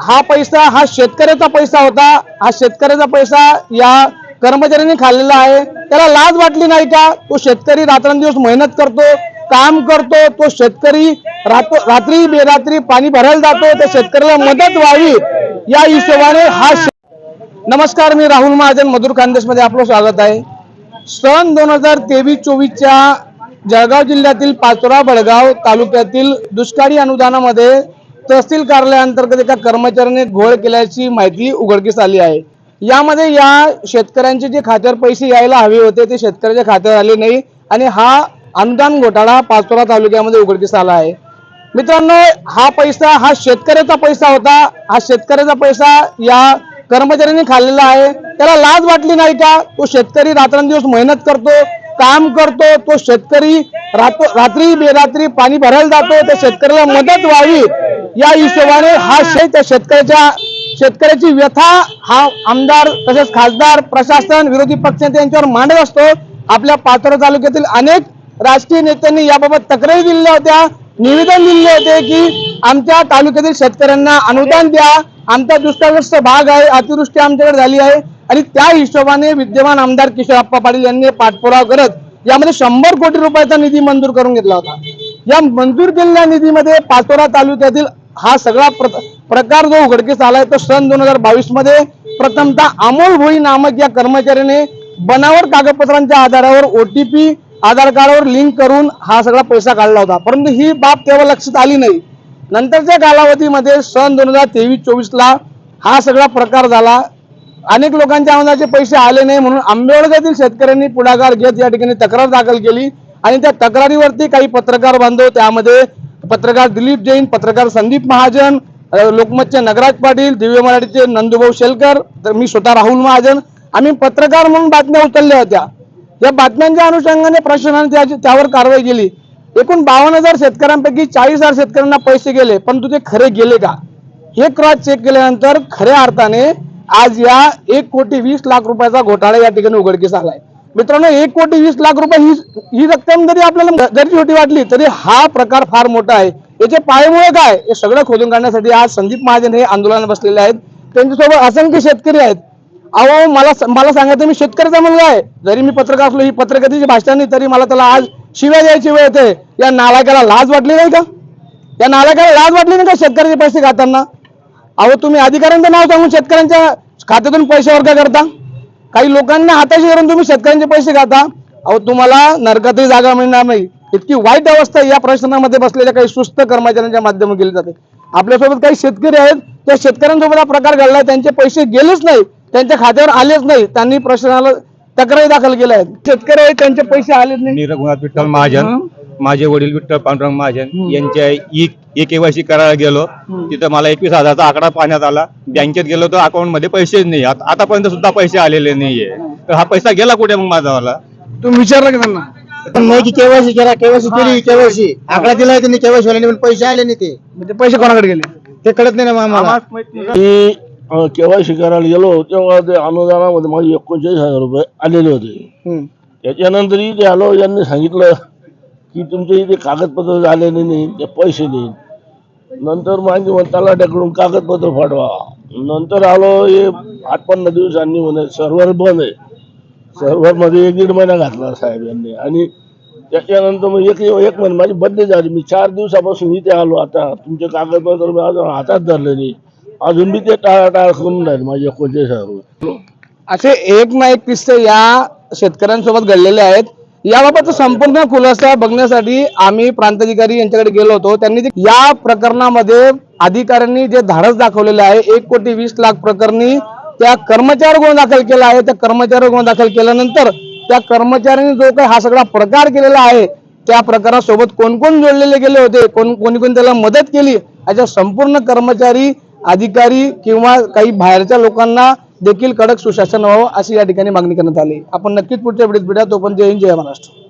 हा पैसा हा शेतकऱ्याचा पैसा होता. हा शेतकऱ्याचा पैसा या कर्मचाऱ्यांनी खाल्लेला आहे. त्याला लाज वाटली नाही का? तो शेतकरी रात्रंदिवस मेहनत करतो काम करतो तो शेतकरी रात्री बेरात्री पाणी भरायला जातो त्या शेतकऱ्याला मदत व्हावी या हिशोबाने हा नमस्कार मी राहुल महाजन मधुर खानदेशमध्ये आपलं स्वागत आहे. सन दोन हजार तेवीस चोवीसच्या जळगाव जिल्ह्यातील पाचोरा बडगाव तालुक्यातील दुष्काळी अनुदानामध्ये तहसील कार्यालयाअंतर्गत एका कर्मचाऱ्याने घोळ केल्याची माहिती उघडकीस आली आहे. यामध्ये या शेतकऱ्यांचे जे खात्यावर पैसे यायला हवे होते ते शेतकऱ्याच्या खात्यावर आले नाही आणि हा अनुदान घोटाळा पाचोरा तालुक्यामध्ये उघडकीस आला आहे. मित्रांनो हा पैसा हा शेतकऱ्याचा पैसा होता. हा शेतकऱ्याचा पैसा या कर्मचाऱ्यांनी खाल्लेला आहे. त्याला लाज वाटली नाही का? तो शेतकरी रात्रंदिवस मेहनत करतो काम करतो तो शेतकरी रात्री बेरात्री पाणी भरायला जातो त्या शेतकऱ्याला मदत व्हावी. या हिशोबाने हा शेत त्या शेतकऱ्याच्या शेतकऱ्याची व्यथा हा आमदार तसेच खासदार प्रशासन विरोधी पक्षनेते यांच्यावर मांडत असतो. आपल्या पाचोरा तालुक्यातील अनेक राजकीय नेत्यांनी याबाबत तक्रारी दिलेल्या होत्या. निवेदन दिले होते की आमच्या तालुक्यातील शेतकऱ्यांना अनुदान द्या. आमचा दुष्काळग्रस्त भाग आहे अतिवृष्टी आमच्याकडे झाली आहे. आणि त्या हिशोबाने विद्यमान आमदार किशोरप्पा पाटील यांनी पाठपुरावा करत यामध्ये शंभर कोटी रुपयाचा निधी मंजूर करून घेतला होता. या मंजूर केलेल्या निधीमध्ये पाचोरा तालुक्यातील हा सगळा प्रकार जो उघडकीस आलाय तो सन दोन हजार बावीसमध्ये प्रथमतः अमोल भोई नामक या कर्मचाऱ्याने बनावट कागदपत्रांच्या आधारावर ओटीपी आधार कार्डवर लिंक करून हा सगळा पैसा काढला होता. परंतु ही बाब तेव्हा लक्षात आली नाही. नंतरच्या कालावधीमध्ये सन दोन हजार तेवीस चोवीस ला हा सगळा प्रकार झाला. अनेक लोकांच्या अनुदानाचे पैसे आले नाही म्हणून आंबेवडगातील शेतकऱ्यांनी पुढाकार घेत या ठिकाणी तक्रार दाखल केली आणि त्या तक्रारीवरती काही पत्रकार बांधव त्यामध्ये पत्रकार दिलीप जैन पत्रकार संदीप महाजन लोकमतचे नगराज पाटील दिव्य मराठीचे नंदुभाऊ शेलकर तर मी स्वतः राहुल महाजन. आम्ही पत्रकार म्हणून बातम्या उचलल्या होत्या. या बातम्यांच्या अनुषंगाने प्रशासनाने त्यावर कारवाई केली. एकूण बावन्न हजार शेतकऱ्यांपैकी चाळीस हजार शेतकऱ्यांना पैसे गेले. परंतु ते खरे गेले का? हे क्रॉस चेक केल्यानंतर खऱ्या अर्थाने आज या एक कोटी वीस लाख रुपयाचा घोटाळा या ठिकाणी उघडकीस आलाय. मित्रांनो एक कोटी वीस लाख रुपये ही ही रक्कम जरी आपल्याला जरी छोटी वाटली तरी हा प्रकार फार मोठा आहे. याचे पायमुळे काय? हे सगळं खोदून काढण्यासाठी आज संदीप महाजन हे आंदोलन बसलेले आहेत. त्यांच्यासोबत असंख्य शेतकरी आहेत. अहो मला मला सांगायचं मी शेतकऱ्याचा मुलगा आहे. जरी मी पत्रकार असलो ही पत्रकारितेची भाषा नाही तरी मला त्याला आज शिव्या द्यायची वेळ येते. या नालायकाला लाज वाटली नाही का? या नालायकाला लाज वाटली नाही का शेतकऱ्याचे पैसे खाताना? अहो तुम्ही अधिकाऱ्यांचं नाव सांगून शेतकऱ्यांच्या खात्यातून पैसे वर्ग करता? काही लोकांना हाताशी धरून तुम्ही शेतकऱ्यांचे पैसे खाता. अहो तुम्हाला नरकातही जागा मिळणार नाही. इतकी वाईट अवस्था या प्रशासनामध्ये बसलेल्या काही सुस्त कर्मचाऱ्यांच्या माध्यमातून केली जाते. आपल्यासोबत काही शेतकरी आहेत त्या शेतकऱ्यांसोबत हा प्रकार घडलाय त्यांचे पैसे गेलेच नाही. त्यांच्या खात्यावर आलेच नाही. त्यांनी प्रशासनाला तक्रारी दाखल केल्या आहेत. शेतकरी आहेत त्यांचे पैसे आलेच नाही. रघुनाथ विठ्ठल महाजन. माझे वडील विठ्ठल पांडुरंग महाजन यांच्या ई केवायसी करायला गेलो. तिथं मला एकवीस हजारचा आकडा पाहण्यात आला. बँकेत गेलो तर अकाउंटमध्ये पैसेच नाही. आत- आतापर्यंत सुद्धा पैसे आलेले नाहीये. तर हा पैसा गेला कुठे मग माझावाला तुम्ही विचारलं का त्यांना. नाही की केवायसी केला केवायसी केली केवायसी. आकडा दिला त्यांनी केवायसी वाल्याने पण पैसे आले नाही ते. म्हणजे पैसे कोणाकडे गेले? ते कळत नाही ना आम्हाला. मी केवायसी करायला गेलो तेव्हा ते अनुदानामध्ये माझे एकोणचाळीस हजार रुपये आलेले होते. त्याच्यानंतर इथे आलो यांनी सांगितलं की तुमचे इथे कागदपत्र झालेले नाही ते पैसे देईन. नंतर माझी तलाट्याकडून कागदपत्र पाठवा. नंतर आलो हे आठ पन्नास दिवसांनी म्हणे सर्व्हर बंद आहे. सर्व्हरमध्ये एक दीड महिना घातला साहेब यांनी. आणि त्याच्यानंतर मग एक एक महिना माझी बदली झाली. मी चार दिवसापासून इथे आलो आता. तुमचे कागदपत्र मी अजून हातात धरले नाही. अजून मी ते टाळाटाळ करून राहिले माझे कोणते सर्व असे एक ना एक किस्से या शेतकऱ्यांसोबत घडलेले आहेत. याबाबत संपूर्ण खुलासा बघण्यासाठी आम्ही प्रांताधिकारी यांच्याकडे गेलो होतो. त्यांनी या प्रकरणामध्ये अधिकाऱ्यांनी जे धाडस दाखवलेले आहे एक कोटी वीस लाख प्रकरणी त्या कर्मचाऱ्यावर गुन्हा दाखल केला आहे. त्या कर्मचाऱ्यावर गुन्हा दाखल केल्यानंतर त्या कर्मचाऱ्यांनी जो काही हा सगळा प्रकार केलेला आहे त्या प्रकारासोबत कोण कोण जोडलेले गेले होते कोण कोणी कोणी त्याला मदत केली याच्या संपूर्ण कर्मचारी अधिकारी किंवा काही बाहेरच्या लोकांना देखील कडक सुशासन व्हावं अशी या ठिकाणी मागणी करण्यात आली. आपण नक्कीच पुढच्या वेळेस भेटा तो पण जय हिंद जय महाराष्ट्र.